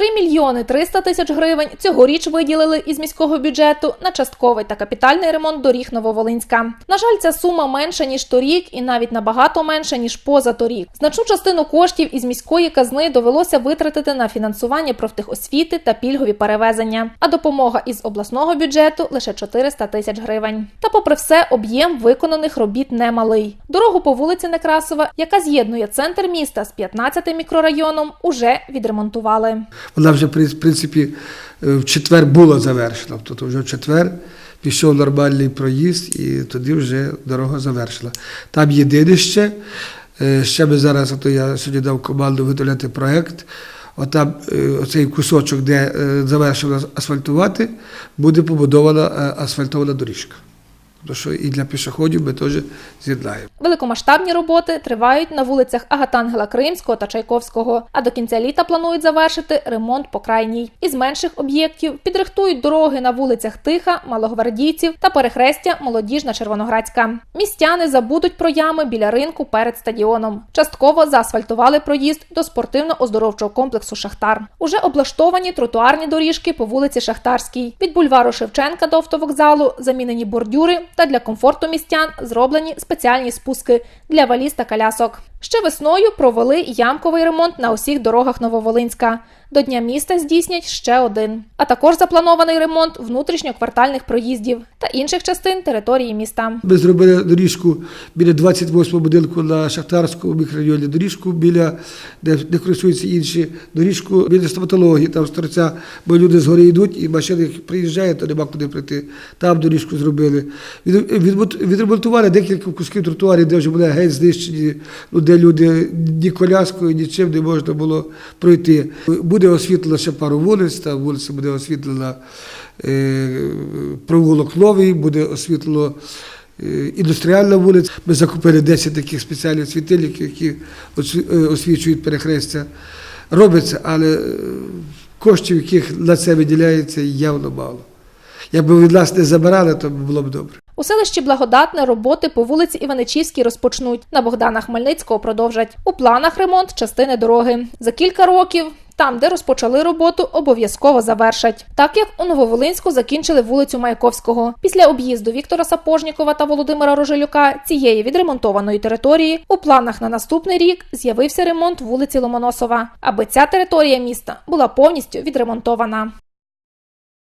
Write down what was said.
3 мільйони 300 тисяч гривень цьогоріч виділили із міського бюджету на частковий та капітальний ремонт доріг Нововолинська. На жаль, ця сума менша ніж торік, і навіть набагато менша ніж позаторік. Значну частину коштів із міської казни довелося витратити на фінансування профтехосвіти та пільгові перевезення. А допомога із обласного бюджету лише 400 тисяч гривень. Та, попри все, об'єм виконаних робіт немалий. Дорогу по вулиці Некрасова, яка з'єднує центр міста з 15 мікрорайоном, уже відремонтували. Вона вже, в принципі, е, в четвер була завершена. Тобто вже в четвер пішов нормальний проїзд і тоді вже дорога завершила. Там єдине ще, е, ще ми зараз, ото я сьогодні дав команду виготовляти проєкт. Отам е, оцей кусочок, де завершено асфальтувати, буде побудована асфальтована доріжка. Тому що і для пішоходів ми теж з'єднаємо. Великомасштабні роботи тривають на вулицях Агатангела Кримського та Чайковського. А до кінця літа планують завершити ремонт по крайній. Із менших об'єктів підрихтують дороги на вулицях Тиха, Малогвардійців та перехрестя Молодіжна Червоноградська. Містяни забудуть про ями біля ринку перед стадіоном. Частково заасфальтували проїзд до спортивно-оздоровчого комплексу Шахтар. Уже облаштовані тротуарні доріжки по вулиці Шахтарській. Від бульвару Шевченка до автовокзалу замінені бордюри та для комфорту містян зроблені спеціальні спуски для валіз та колясок. Ще весною провели ямковий ремонт на усіх дорогах Нововолинська. До Дня міста здійснять ще один. А також запланований ремонт внутрішньоквартальних проїздів та інших частин території міста. Ми зробили доріжку біля 28-го будинку на Шахтарському мікрорайоні, доріжку біля, де, де користуються інші, доріжку біля стоматології, там з бо люди згори йдуть і машини приїжджають, то нема куди прийти. Там доріжку зробили. Відремонтували декілька кусків тротуарів, де вже були геть знищені, ну, де люди ні коляскою, нічим не можна було пройти. Буде освітлено ще пару вулиць, там вулиця буде освітлена е, провулок Новий, буде освітлено е, індустріальна вулиця. Ми закупили 10 таких спеціальних світильників, які е, освічують перехрестя. Робиться, але е, коштів, яких на це виділяється, явно мало. Якби від нас не забирали, то було б добре. У селищі Благодатне роботи по вулиці Іваничівській розпочнуть. На Богдана Хмельницького продовжать. У планах ремонт частини дороги. За кілька років. Там, де розпочали роботу, обов'язково завершать. Так як у Нововолинську закінчили вулицю Маяковського. Після об'їзду Віктора Сапожнікова та Володимира Рожелюка цієї відремонтованої території у планах на наступний рік з'явився ремонт вулиці Ломоносова, аби ця територія міста була повністю відремонтована.